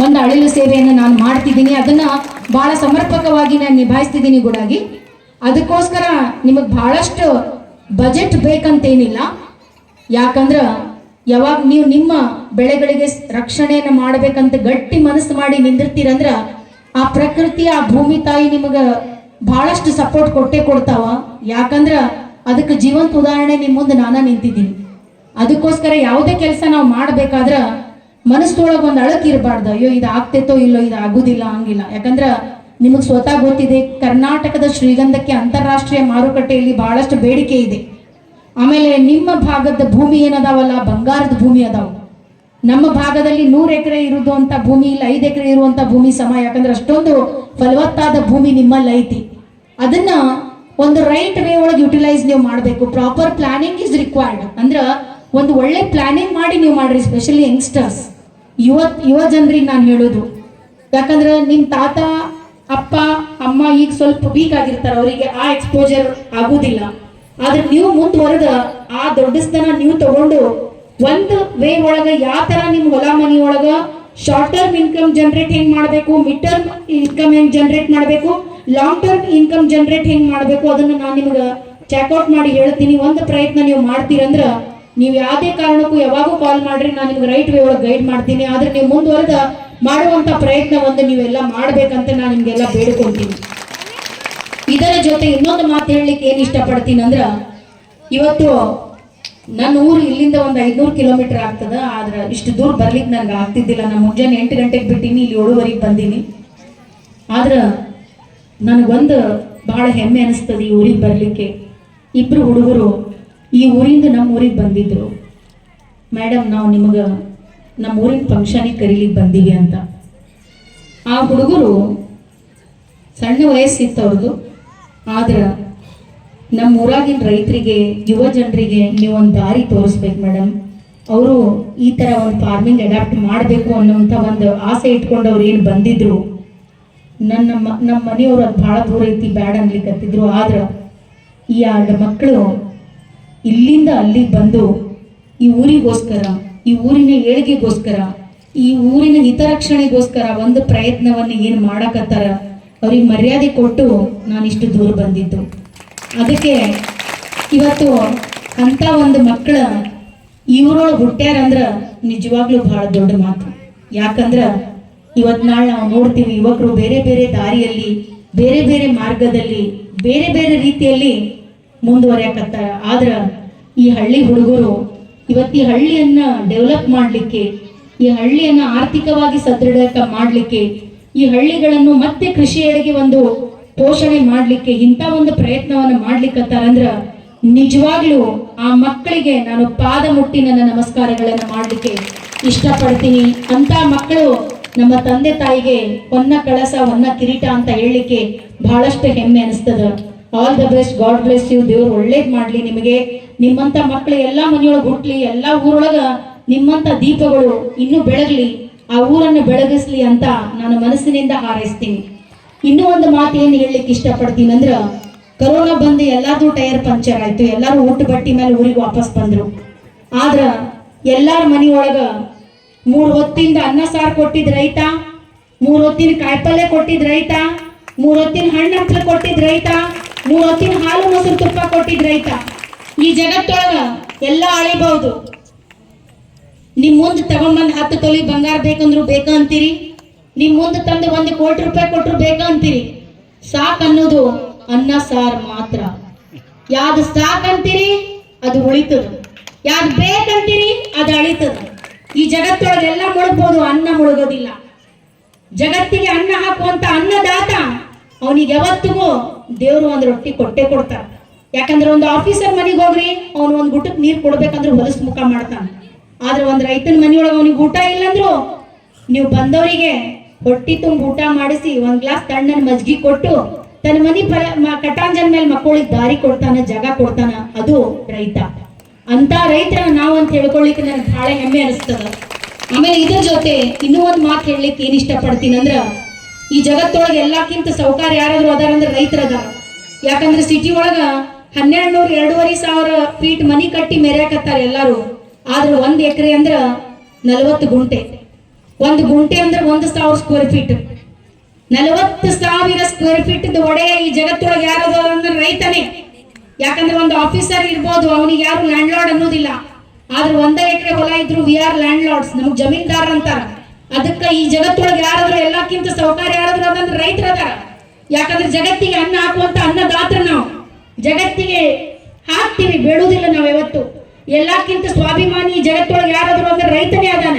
ಒಂದು ಅಳಿಲು ಸೇವೆಯನ್ನು ನಾನು ಮಾಡ್ತಿದ್ದೀನಿ. ಅದನ್ನ ಬಹಳ ಸಮರ್ಪಕವಾಗಿ ನಾನು ನಿಭಾಯಿಸ್ತಿದ್ದೀನಿ ಗುಡಾಗಿ. ಅದಕ್ಕೋಸ್ಕರ ನಿಮಗೆ ಬಹಳಷ್ಟು ಬಜೆಟ್ ಬೇಕಂತೇನಿಲ್ಲ. ಯಾಕಂದ್ರ ಯಾವಾಗ ನೀವು ನಿಮ್ಮ ಬೆಳೆಗಳಿಗೆ ರಕ್ಷಣೆಯನ್ನು ಮಾಡಬೇಕಂತ ಗಟ್ಟಿ ಮನಸ್ಸು ಮಾಡಿ ನಿಂದಿರ್ತೀರಂದ್ರ ಆ ಪ್ರಕೃತಿ ಆ ಭೂಮಿ ತಾಯಿ ನಿಮಗ ಬಹಳಷ್ಟು ಸಪೋರ್ಟ್ ಕೊಟ್ಟೆ ಕೊಡ್ತಾವ. ಯಾಕಂದ್ರ ಅದಕ್ಕೆ ಜೀವಂತ ಉದಾಹರಣೆ ನಿಮ್ಮ ಮುಂದೆ ನಾನು ನಿಂತಿದ್ದೀನಿ. ಅದಕ್ಕೋಸ್ಕರ ಯಾವುದೇ ಕೆಲಸ ನಾವು ಮಾಡಬೇಕಾದ್ರ ಮನಸ್ಸೊಳಗೆ ಒಂದು ಅಳಕ್ ಇರಬಾರ್ದು. ಅಯ್ಯೋ, ಇದು ಆಗ್ತೈತೋ ಇಲ್ಲೋ, ಇದು ಆಗುದಿಲ್ಲ, ಹಂಗಿಲ್ಲ. ಯಾಕಂದ್ರೆ ನಿಮಗೆ ಸ್ವತಃ ಗೊತ್ತಿದೆ, ಕರ್ನಾಟಕದ ಶ್ರೀಗಂಧಕ್ಕೆ ಅಂತಾರಾಷ್ಟ್ರೀಯ ಮಾರುಕಟ್ಟೆಯಲ್ಲಿ ಬಹಳಷ್ಟು ಬೇಡಿಕೆ ಇದೆ. ಆಮೇಲೆ ನಿಮ್ಮ ಭಾಗದ ಭೂಮಿ ಏನದಾವಲ್ಲ? ಬಂಗಾರದ ಭೂಮಿ ಅದಾವ. ನಮ್ಮ ಭಾಗದಲ್ಲಿ ನೂರು ಎಕರೆ ಇರುವಂಥ ಭೂಮಿ, ಇಲ್ಲ ಐದು ಎಕರೆ ಇರುವಂತ ಭೂಮಿ ಸಮ. ಯಾಕಂದ್ರೆ ಅಷ್ಟೊಂದು ಫಲವತ್ತಾದ ಭೂಮಿ ನಿಮ್ಮಲ್ಲಿ ಐತಿ. ಅದನ್ನ ಒಂದು ರೈಟ್ ವೇ ಒಳಗೆ ಯುಟಿಲೈಸ್ ನೀವು ಮಾಡಬೇಕು. ಪ್ರಾಪರ್ ಪ್ಲಾನಿಂಗ್ ಇಸ್ ರಿಕ್ವೈರ್ಡ್ ಅಂದ್ರೆ ಒಂದು ಒಳ್ಳೆ ಪ್ಲಾನಿಂಗ್ ಮಾಡಿ ನೀವು ಮಾಡ್ರಿ ಸ್ಪೆಷಲಿ ಯಂಗ್ಸ್ಟರ್ಸ್ ಯುವ ಯುವ ಜನರಿಗೆ ನಾನು ಹೇಳೋದು, ಯಾಕಂದ್ರೆ ನಿಮ್ಮ ತಾತ, ಅಪ್ಪ, ಅಮ್ಮ ಈಗ ಸ್ವಲ್ಪ ವೀಕ್ ಆಗಿರ್ತಾರೆ, ಅವರಿಗೆ ಆ ಎಕ್ಸ್ಪೋಜರ್ ಆಗುದಿಲ್ಲ. ಆದ್ರೆ ನೀವು ಮುಂದುವರೆದ ಆ ದೊಡ್ಡಸ್ತನ ನೀವು ತಗೊಂಡು ಒಂದು ವೇ ಒಳಗ ಯಾವ ತರ ನಿಮ್ ಹೊಲ ಮನಿ ಒಳಗ ಶಾರ್ಟ್ ಟರ್ಮ್ ಇನ್ಕಮ್ ಜನರೇಟ್ ಹೆಂಗ್ ಮಾಡಬೇಕು ಮಿಡ್ ಟರ್ಮ್ ಇನ್ಕಮ್ ಹೆಂಗ್ ಜನರೇಟ್ ಮಾಡಬೇಕು ಲಾಂಗ್ ಟರ್ಮ್ ಇನ್ಕಮ್ ಜನರೇಟ್ ಹೆಂಗ್ ಮಾಡಬೇಕು, ಅದನ್ನ ನಾನು ನಿಮ್ಗೆ ಚೆಕ್ಔಟ್ ಮಾಡಿ ಹೇಳ್ತೀನಿ. ಒಂದು ಪ್ರಯತ್ನ ನೀವು ಮಾಡ್ತೀರಂದ್ರ ನೀವು ಯಾವುದೇ ಕಾರಣಕ್ಕೂ ಯಾವಾಗೂ ಕಾಲ್ ಮಾಡ್ರಿ, ನಾನು ನಿಮ್ಗೆ ರೈಟ್ ವೇ ಒಳಗೆ ಗೈಡ್ ಮಾಡ್ತೀನಿ. ಆದ್ರೆ ನೀವು ಮುಂದುವರೆದ ಮಾಡುವಂತ ಪ್ರಯತ್ನ ಒಂದು ನೀವೆಲ್ಲ ಮಾಡ್ಬೇಕಂತ ನಾನು ನಿಮ್ಗೆಲ್ಲ ಬೇಡ್ಕೊಂತೀನಿ. ಇದರ ಜೊತೆ ಇನ್ನೊಂದು ಮಾತು ಹೇಳಲಿಕ್ಕೆ ಏನು ಇಷ್ಟಪಡ್ತೀನಿ ಅಂದ್ರ, ಇವತ್ತು ನನ್ನ ಊರು ಇಲ್ಲಿಂದ ಒಂದು ಐದ್ನೂರು ಕಿಲೋಮೀಟರ್ ಆಗ್ತದ, ಆದ್ರೆ ಇಷ್ಟು ದೂರ ಬರ್ಲಿಕ್ಕೆ ನನಗೆ ಆಗ್ತಿದ್ದಿಲ್ಲ. ನಾನು ಮುಂಜಾನೆ ಎಂಟು ಗಂಟೆಗೆ ಬಿಟ್ಟೀನಿ, ಇಲ್ಲಿ ಏಳುವರೆಗೆ ಬಂದೀನಿ. ಆದ್ರೆ ನನಗೊಂದು ಬಹಳ ಹೆಮ್ಮೆ ಅನಿಸ್ತದೆ ಈ ಊರಿಗೆ ಬರಲಿಕ್ಕೆ. ಇಬ್ಬರು ಹುಡುಗರು ಈ ಊರಿಂದ ನಮ್ಮ ಊರಿಗೆ ಬಂದಿದ್ರು. ಮೇಡಮ್ ನಾವು ನಿಮಗೆ ನಮ್ಮ ಊರಿನ ಫಂಕ್ಷನಿಗೆ ಕರೀಲಿಕ್ಕೆ ಬಂದೀವಿ ಅಂತ. ಆ ಹುಡುಗರು ಸಣ್ಣ ವಯಸ್ಸಿತ್ತು ಅವ್ರದ್ದು. ಆದ್ರೆ ನಮ್ಮ ಊರಾಗಿನ ರೈತರಿಗೆ, ಯುವ ಜನರಿಗೆ ನೀವು ಒಂದು ದಾರಿ ತೋರಿಸ್ಬೇಕು ಮೇಡಮ್ ಅವರು ಈ ಥರ ಒಂದು ಫಾರ್ಮಿಂಗ್ ಅಡಾಪ್ಟ್ ಮಾಡಬೇಕು ಅನ್ನೋಂಥ ಒಂದು ಆಸೆ ಇಟ್ಕೊಂಡು ಅವ್ರು ಏನು ಬಂದಿದ್ರು. ನನ್ನ ನಮ್ಮ ಮನೆಯವರು ಅದು ಭಾಳ ದೂರ ಐತಿ ಬ್ಯಾಡ ಅನ್ಲಿಕ್ಕತ್ತಿದ್ರು ಆದ್ರೆ ಈ ಎರಡು ಮಕ್ಕಳು ಇಲ್ಲಿಂದ ಅಲ್ಲಿಗೆ ಬಂದು ಈ ಊರಿಗೋಸ್ಕರ, ಈ ಊರಿನ ಏಳಿಗೆಗೋಸ್ಕರ, ಈ ಊರಿನ ಹಿತರಕ್ಷಣೆಗೋಸ್ಕರ ಒಂದು ಪ್ರಯತ್ನವನ್ನು ಏನು ಮಾಡಕತ್ತಾರ, ಅವ್ರಿಗೆ ಮರ್ಯಾದೆ ಕೊಟ್ಟು ನಾನು ಇಷ್ಟು ದೂರ ಬಂದಿದ್ದು. ಅದಕ್ಕೆ ಇವತ್ತು ಅಂತ ಒಂದು ಮಕ್ಕಳ ಇವ್ರೊಳಗೆ ಹುಟ್ಟ್ಯಾರಂದ್ರೆ ನಿಜವಾಗ್ಲೂ ಬಹಳ ದೊಡ್ಡ ಮಾತು. ಯಾಕಂದ್ರೆ ಇವತ್ತು ನಾಳೆ ನಾವು ನೋಡ್ತೀವಿ ಯುವಕರು ಬೇರೆ ಬೇರೆ ದಾರಿಯಲ್ಲಿ, ಬೇರೆ ಬೇರೆ ಮಾರ್ಗದಲ್ಲಿ, ಬೇರೆ ಬೇರೆ ರೀತಿಯಲ್ಲಿ ಮುಂದುವರಿಯಕತ್ತಾರ ಆದ್ರ ಈ ಹಳ್ಳಿ ಹುಡುಗರು ಇವತ್ತಿ ಹಳ್ಳಿಯನ್ನ ಡೆವಲಪ್ ಮಾಡಲಿಕ್ಕೆ, ಈ ಹಳ್ಳಿಯನ್ನ ಆರ್ಥಿಕವಾಗಿ ಸದೃಢ ಮಾಡಲಿಕ್ಕೆ, ಈ ಹಳ್ಳಿಗಳನ್ನು ಮತ್ತೆ ಕೃಷಿಯೆಡೆಗೆ ಒಂದು ಪೋಷಣೆ ಮಾಡಲಿಕ್ಕೆ, ಇಂಥ ಒಂದು ಪ್ರಯತ್ನವನ್ನು ಮಾಡ್ಲಿಕ್ಕತ್ತಾರಂದ್ರ ನಿಜವಾಗ್ಲೂ ಆ ಮಕ್ಕಳಿಗೆ ನಾನು ಪಾದ ಮುಟ್ಟಿ ನನ್ನ ನಮಸ್ಕಾರಗಳನ್ನು ಮಾಡಲಿಕ್ಕೆ ಇಷ್ಟಪಡ್ತೀನಿ. ಅಂತ ಮಕ್ಕಳು ನಮ್ಮ ತಂದೆ ತಾಯಿಗೆ, ಹೊನ್ನ ಕಳಸ, ಹೊನ್ನ ಕಿರೀಟ ಅಂತ ಹೇಳಲಿಕ್ಕೆ ಬಹಳಷ್ಟು ಹೆಮ್ಮೆ ಅನಿಸ್ತದ. All the best God bless you ದೇವ್ರು ಒಳ್ಳೇದು ಮಾಡ್ಲಿ ನಿಮಗೆ. ನಿಮ್ಮಂತ ಮಕ್ಕಳು ಎಲ್ಲಾ ಮನೆಯೊಳಗೆ ಹುಟ್ಲಿ, ಎಲ್ಲಾ ಊರೊಳಗ ನಿಮ್ಮಂತ ದೀಪಗಳು ಇನ್ನೂ ಬೆಳಗ್ಲಿ, ಆ ಊರನ್ನು ಬೆಳಗಿಸ್ಲಿ ಅಂತ ನಾನು ಮನಸ್ಸಿನಿಂದ ಹಾರೈಸ್ತೀನಿ. ಇನ್ನೂ ಒಂದು ಮಾತು ಏನು ಹೇಳಲಿಕ್ಕೆ ಇಷ್ಟಪಡ್ತೀನಿ ಅಂದ್ರೆ, ಕರೋನಾ ಬಂದು ಎಲ್ಲಾರ್ದು ಟೈರ್ ಪಂಚರ್ ಆಯ್ತು. ಎಲ್ಲರೂ ಊಟ ಬಟ್ಟಿ ಮೇಲೆ ಊರಿಗೆ ವಾಪಸ್ ಬಂದರು. ಆದ್ರೆ ಎಲ್ಲರ ಮನೆಯೊಳಗ ಮೂರು ಹೊತ್ತಿಂದ ಅನ್ನ ಸಾರು ಕೊಟ್ಟಿದ್ದ ರೈತ, ಮೂರು ಹೊತ್ತಿನ ಕಾಯಿಪಲ್ಯ ಕೊಟ್ಟಿದ್ ರೈತ, ಮೂರು ಹೊತ್ತಿನ ಹಣ್ಣು ಹಂಪಲು ಕೊಟ್ಟಿದ್ ರೈತ ಮೂರ್ ಹೊತ್ತಿನ ಹಾಲು ಮೊಸರು ತುಪ್ಪ ಕೊಟ್ಟಿದ್ ರೈತ ಈ ಜಗತ್ತೊಳಗ ಎಲ್ಲ ಅಳಿಬಹುದು. ನಿಮ್ ಮುಂದೆ ತಗೊಂಡ್ಬಂದ್ ಹತ್ತು ತೊಲಿ ಬಂಗಾರ ಬೇಕಂದ್ರು ಬೇಕ ಅಂತೀರಿ? ನಿಮ್ ಮುಂದೆ ತಂದು ಒಂದು ಕೋಟಿ ರೂಪಾಯಿ ಕೊಟ್ರು ಬೇಕ ಅಂತೀರಿ? ಸಾಕ್ ಅನ್ನೋದು ಅನ್ನ, ಸಾರ್ ಮಾತ್ರ. ಯಾವ್ದು ಸಾಕ್ ಅಂತೀರಿ, ಅದು ಉಳಿತದ. ಯಾವ್ದು ಬೇಕಂತೀರಿ ಅದು ಅಳಿತದ. ಈ ಜಗತ್ತೊಳಗೆ ಎಲ್ಲ ಮುಳುಗ್ಬೋದು, ಅನ್ನ ಮುಳುಗೋದಿಲ್ಲ. ಜಗತ್ತಿಗೆ ಅನ್ನ ಹಾಕುವಂತ ಅನ್ನದಾತ ಅವನಿಗೆ ಯಾವತ್ತಿಗೂ ದೇವ್ರು ಒಂದ್ ರೊಟ್ಟಿ ಕೊಟ್ಟೆ ಕೊಡ್ತಾರ ಯಾಕಂದ್ರೆ ಒಂದು ಆಫೀಸರ್ ಮನೆಗೆ ಹೋಗ್ರಿ, ಅವ್ನು ಒಂದು ಊಟಕ್ಕೆ ನೀರು ಕೊಡ್ಬೇಕಂದ್ರೆ ಹೊಲಸ್ ಮುಖ ಮಾಡ್ತಾನ. ಆದ್ರೆ ಒಂದು ರೈತನ ಮನೆಯೊಳಗೆ ಅವನಿಗೆ ಊಟ ಇಲ್ಲಂದ್ರು, ನೀವು ಬಂದವರಿಗೆ ಹೊಟ್ಟಿ ತುಂಬ ಊಟ ಮಾಡಿಸಿ ಒಂದ್ ಗ್ಲಾಸ್ ತಣ್ಣನ ಮಜ್ಗಿ ಕೊಟ್ಟು ತನ್ನ ಮನಿ ಪರ ಕಟಾಂಜನ್ ಮೇಲೆ ಮಕ್ಕಳಿಗೆ ದಾರಿ ಕೊಡ್ತಾನ, ಜಾಗ ಕೊಡ್ತಾನ, ಅದು ರೈತ. ಅಂತ ರೈತರ ನಾವು ಅಂತ ಹೇಳ್ಕೊಳ್ಲಿಕ್ಕೆ ನನಗೆ ಬಹಳ ಹೆಮ್ಮೆ ಅನಿಸ್ತದ. ಆಮೇಲೆ ಇದ್ರ ಜೊತೆ ಇನ್ನೂ ಒಂದು ಮಾತು ಹೇಳಲಿಕ್ಕೆ ಏನ್ ಇಷ್ಟಪಡ್ತೀನಿ ಅಂದ್ರ ಈ ಜಗತ್ತೊಳಗೆ ಎಲ್ಲಕ್ಕಿಂತ ಸೌಕಾರ ಯಾರಾದ್ರೂ ರೈತರ ಅದಾರ ಯಾಕಂದ್ರೆ ಸಿಟಿ ಒಳಗ ಹನ್ನೆರಡು ನೂರ ಎರಡೂವರೆ ಸಾವಿರ ಫೀಟ್ ಮನಿ ಕಟ್ಟಿ ಮೆರ್ಯಾಕತ್ತಾರ ಎಲ್ಲಾರು. ಆದ್ರೆ ಒಂದ್ ಎಕರೆ ಅಂದ್ರ ನಲವತ್ತು ಗುಂಟೆ. ಒಂದು ಗುಂಟೆ ಅಂದ್ರೆ ಒಂದು ಸಾವಿರ ಸ್ಕ್ವೇರ್ ಫೀಟ್ ನಲವತ್ತು ಸಾವಿರ ಸ್ಕ್ವೇರ್ ಫೀಟ್ ಒಡೆಯ ಈ ಜಗತ್ತೊಳಗೆ ಯಾರದ ಅಂದ್ರೆ ರೈತನೇ. ಯಾಕಂದ್ರೆ ಒಂದು ಆಫೀಸರ್ ಇರ್ಬೋದು, ಅವನಿಗೆ ಯಾರು ಲ್ಯಾಂಡ್ ಲಾರ್ಡ್ ಅನ್ನೋದಿಲ್ಲ. ಆದ್ರೆ ಒಂದೇ ಎಕರೆ ಹೊಲ ಇದ್ರು ವಿ ಆರ್ ಲ್ಯಾಂಡ್ ಲಾರ್ಡ್ಸ್ ನಮಗ್ ಜಮೀನ್ದಾರ ಅಂತಾರ. ಅದಕ್ಕ ಈ ಜಗತ್ತೊಳಗೆ ಯಾರಾದ್ರೂ ಎಲ್ಲಕ್ಕಿಂತ ಸೌಕಾರ ಯಾರಾದ್ರೂ ಅದಂದ್ರೆ ರೈತರ ಅದಾರ ಯಾಕಂದ್ರೆ ಜಗತ್ತಿಗೆ ಅನ್ನ ಹಾಕುವಂತ ಅನ್ನದಾತ್ರ ನಾವು. ಜಗತ್ತಿಗೆ ಹಾಕ್ತಿವಿ ಬೇಡುವುದಿಲ್ಲ ನಾವು ಯಾವತ್ತು. ಎಲ್ಲಕ್ಕಿಂತ ಸ್ವಾಭಿಮಾನಿ ಜಗತ್ತೊಳಗೆ ಯಾರಾದ್ರೂ ಅಂದ್ರೆ ರೈತನೇ ಅದಾನ.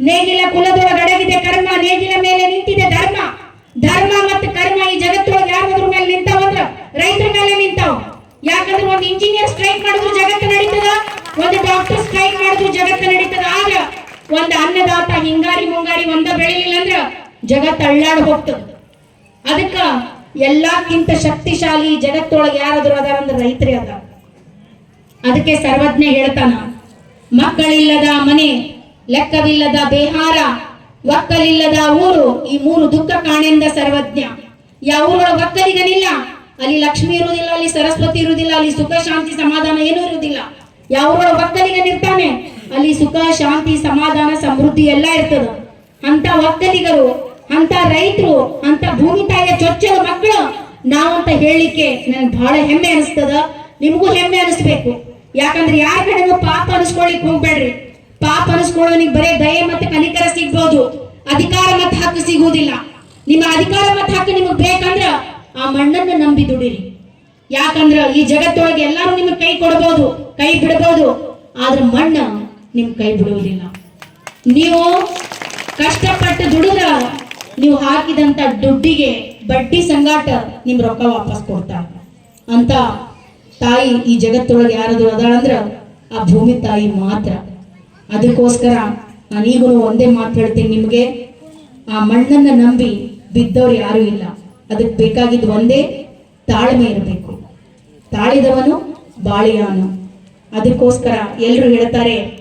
ನೇಗಿಲ ಕುಲದೊಳಗೆ ಅಡಗಿದೆ ಕರ್ಮ, ನೇಗಿಲ ಮೇಲೆ ನಿಂತಿದೆ ಧರ್ಮ. ಧರ್ಮ ಮತ್ತು ಕರ್ಮ ಈ ಜಗತ್ತೊಳಗೆ ಯಾರಾದ್ರೂ ಮೇಲೆ ನಿಂತಾವಂದ್ರ ರೈತರ ಮೇಲೆ ನಿಂತಾವ. ಯಾಕಂದ್ರೆ ಒಂದು ಇಂಜಿನಿಯರ್ ಸ್ಟ್ರೈಕ್ ಮಾಡಿದ್ರು ಜಗತ್ತು ನಡೀತದ, ಒಂದು ಡಾಕ್ಟರ್ ಸ್ಟ್ರೈಕ್ ಮಾಡಿದ್ರು ಜಗತ್ತು ನಡೀತದ. ಆಗ ಒಂದು ಅನ್ನದಾತ ಹಿಂಗಾರಿ ಮುಂಗಾರಿ ಒಂದ ಬೆಳಿಲಿಲ್ಲ ಅಂದ್ರ ಜಗತ್ ಅಳ್ಳಾಡ್ ಹೋಗ್ತದ. ಅದಕ್ಕ ಎಲ್ಲಕ್ಕಿಂತ ಶಕ್ತಿಶಾಲಿ ಜಗತ್ತೊಳಗೆ ಯಾರಾದ್ರೂ ಅದಾರ ಅಂದ್ರೆ ರೈತರೇ ಅದ ಅದಕ್ಕೆ ಸರ್ವಜ್ಞ ಹೇಳ್ತಾನ, ಮಕ್ಕಳಿಲ್ಲದ ಮನೆ, ಲೆಕ್ಕವಿಲ್ಲದ ಬೇಹಾರ ಒಕ್ಕಲಿಲ್ಲದ ಊರು, ಈ ಮೂರು ದುಃಖ ಕಾಣೆಂದ ಸರ್ವಜ್ಞ. ಯಾವ ಊರೊಳಗೆ ಒಕ್ಕಲಿಗನಿಲ್ಲ, ಅಲ್ಲಿ ಲಕ್ಷ್ಮಿ ಇರುವುದಿಲ್ಲ, ಅಲ್ಲಿ ಸರಸ್ವತಿ ಇರುವುದಿಲ್ಲ, ಅಲ್ಲಿ ಸುಖ, ಶಾಂತಿ, ಸಮಾಧಾನ ಏನೂ ಇರುವುದಿಲ್ಲ. ಯಾವ ಊರೊಳಗೆ ಒಕ್ಕಲಿಗನಿರ್ತಾನೆ ಅಲ್ಲಿ ಸುಖ, ಶಾಂತಿ, ಸಮಾಧಾನ, ಸಮೃದ್ಧಿ ಎಲ್ಲ ಇರ್ತದ. ಅಂತ ಒಕ್ಕಲಿಗರು, ಅಂತ ರೈತರು, ಅಂತ ಭೂಮಿ ತಾಯಿಯ ಚೊಚ್ಚಲ ಮಕ್ಕಳು, ನಾವಂತ ಹೇಳಲಿಕ್ಕೆ ನನ್ಗೆ ಬಹಳ ಹೆಮ್ಮೆ ಅನಿಸ್ತದ. ನಿಮಗೂ ಹೆಮ್ಮೆ ಅನಿಸ್ಬೇಕು. ಯಾಕಂದ್ರೆ ಯಾರ ಕಡೆನೂ ಪಾಪ ಅನಿಸ್ಕೊಳ್ಳಿಕ್ ಹೋಗ್ಬೇಡ್ರಿ. ಪಾಪ ಅನಿಸ್ಕೊಳ್ಳೋನಿಗೆ ಬರೇ ದಯೆ ಮತ್ತೆ ಕನಿಕರ ಸಿಗ್ಬೋದು. ಅಧಿಕಾರ ಮತ್ತೆ ಹಕ್ಕು ಸಿಗುವುದಿಲ್ಲ. ನಿಮ್ಮ ಅಧಿಕಾರ ಮತ್ತೆ ಹಕ್ಕು ನಿಮಗೆ ಬೇಕಂದ್ರ ಆ ಮಣ್ಣನ್ನು ನಂಬಿ ದುಡಿರಿ. ಯಾಕಂದ್ರ ಈ ಜಗತ್ತೊಳಗೆ ಎಲ್ಲಾರು ನಿಮಗೆ ಕೈ ಕೊಡಬಹುದು ಕೈ ಬಿಡಬಹುದು ಆದ್ರೆ ಮಣ್ಣ ನಿಮ್ ಕೈ ಬಿಡುವುದಿಲ್ಲ ನೀವು ಕಷ್ಟಪಟ್ಟು ದುಡಿದ್ರ ನೀವು ಹಾಕಿದಂತ ದುಡ್ಡಿಗೆ ಬಡ್ಡಿ ಸಂಗಾಟ ನಿಮ್ ರೊಕ್ಕ ವಾಪಸ್ ಕೊಡ್ತಾರ ಅಂತ ತಾಯಿ ಈ ಜಗತ್ತೊಳಗೆ ಯಾರದು ಅದಾಳಂದ್ರ ಆ ಭೂಮಿ ತಾಯಿ ಮಾತ್ರ. ಅದಕ್ಕೋಸ್ಕರ ನಾನೀಗೂ ಒಂದೇ ಮಾತು ಹೇಳ್ತೀನಿ ನಿಮಗೆ. ಆ ಮಣ್ಣನ್ನ ನಂಬಿ ಬಿದ್ದವ್ರು ಯಾರೂ ಇಲ್ಲ. ಅದಕ್ಕೆ ಬೇಕಾಗಿದ್ದು ಒಂದೇ ತಾಳ್ಮೆ ಇರಬೇಕು. ತಾಳಿದವನು ಬಾಳಿಯಾನು. ಅದಕ್ಕೋಸ್ಕರ ಎಲ್ಲರೂ ಹೇಳ್ತಾರೆ